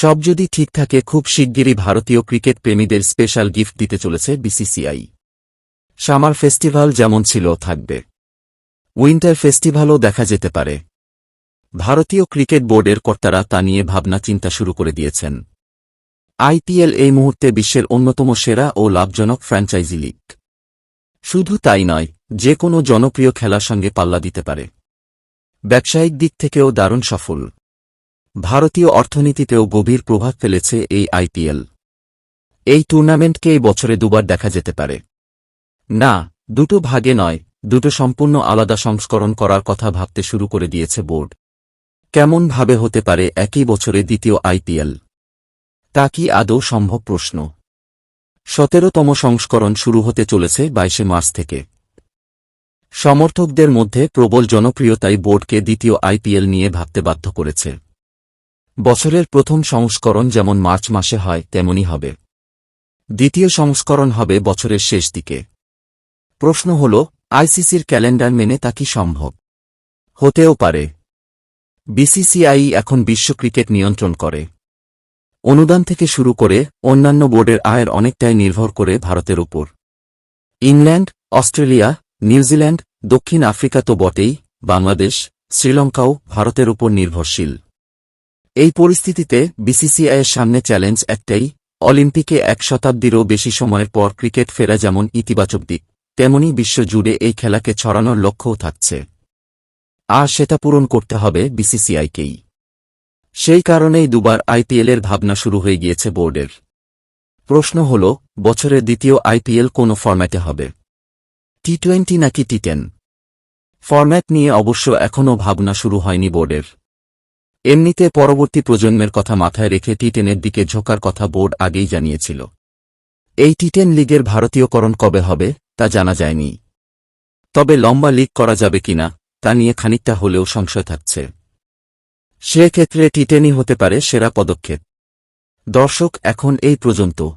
সব যদি ঠিক থাকে খুব শিগগিরই ভারতীয় ক্রিকেট প্রেমীদের স্পেশাল গিফট দিতে চলেছে বিসিসিআই। সামার ফেস্টিভ্যাল যেমন ছিল, থাকবে। উইন্টার ফেস্টিভ্যালও দেখা যেতে পারে। ভারতীয় ক্রিকেট বোর্ডের কর্তারা তা নিয়ে ভাবনা চিন্তা শুরু করে দিয়েছেন। আইপিএল এই মুহূর্তে বিশ্বের অন্যতম সেরা ও লাভজনক ফ্র্যাঞ্চাইজি লিগ। শুধু তাই নয়, যে কোনো জনপ্রিয় খেলার সঙ্গে পাল্লা দিতে পারে। ব্যবসায়িক দিক থেকেও দারুণ সফল। ভারতীয় অর্থনীতিতেও গভীর প্রভাব ফেলেছে এই আইপিএল। এই টুর্নামেন্টকে এই বছরে দুবার দেখা যেতে পারে। না, দুটো ভাগে নয়, দুটো সম্পূর্ণ আলাদা সংস্করণ করার কথা ভাবতে শুরু করে দিয়েছে বোর্ড। কেমন ভাবে হতে পারে একই বছরে দ্বিতীয় আইপিএল? তা কি আদৌ সম্ভব প্রশ্ন। সতেরোতম সংস্করণ শুরু হতে চলেছে বাইশে মার্চ থেকে। সমর্থকদের মধ্যে প্রবল জনপ্রিয়তাই বোর্ডকে দ্বিতীয় আইপিএল নিয়ে ভাবতে বাধ্য করেছে। বছরের প্রথম সংস্করণ যেমন মার্চ মাসে হয়, তেমনই হবে। দ্বিতীয় সংস্করণ হবে বছরের শেষ দিকে। প্রশ্ন হল, আইসিসির ক্যালেন্ডার মেনে তা কি সম্ভব? হতেও পারে। বিসিসিআই এখন বিশ্ব ক্রিকেট নিয়ন্ত্রণ করে। অনুদান থেকে শুরু করে অন্যান্য বোর্ডের আয়ের অনেকটাই নির্ভর করে ভারতের উপর। ইংল্যান্ড, অস্ট্রেলিয়া, নিউজিল্যান্ড, দক্ষিণ আফ্রিকা তো বটেই, বাংলাদেশ, শ্রীলঙ্কাও ভারতের উপর নির্ভরশীল। এই পরিস্থিতিতে বিসিসিআইয়ের সামনে চ্যালেঞ্জ একটাই, অলিম্পিকে এক শতাব্দীরও বেশি সময়ের পর ক্রিকেট ফেরা যেমন ইতিবাচক দিক, তেমনি বিশ্বজুড়ে এই খেলাকে ছড়ানোর লক্ষ্যও থাকছে। আর সেটা পূরণ করতে হবে বিসিসিআইকেই। সেই কারণেই দুবার আইপিএলের ভাবনা শুরু হয়ে গিয়েছে বোর্ডের। প্রশ্ন হল, বছরের দ্বিতীয় আইপিএল কোন ফরম্যাটে হবে? টি টোয়েন্টি নাকি টি টেন? ফরম্যাট নিয়ে অবশ্য এখনও ভাবনা শুরু হয়নি বোর্ডের। এমনিতে পরবর্তী প্রজন্মের কথা মাথায় রেখে টি টেনের দিকে ঝোকার কথা বোর্ড আগেই জানিয়েছিল। এই টি টেন লিগের ভারতীয়করণ কবে হবে, তা জানা যায়নি। তবে লম্বা লিগ করা যাবে কিনা, তা নিয়ে খানিকটা হলেও সংশয় থাকছে। সেক্ষেত্রে টি টেনই হতে পারে সেরা পদক্ষেপ। দর্শক, এখন এই পর্যন্ত।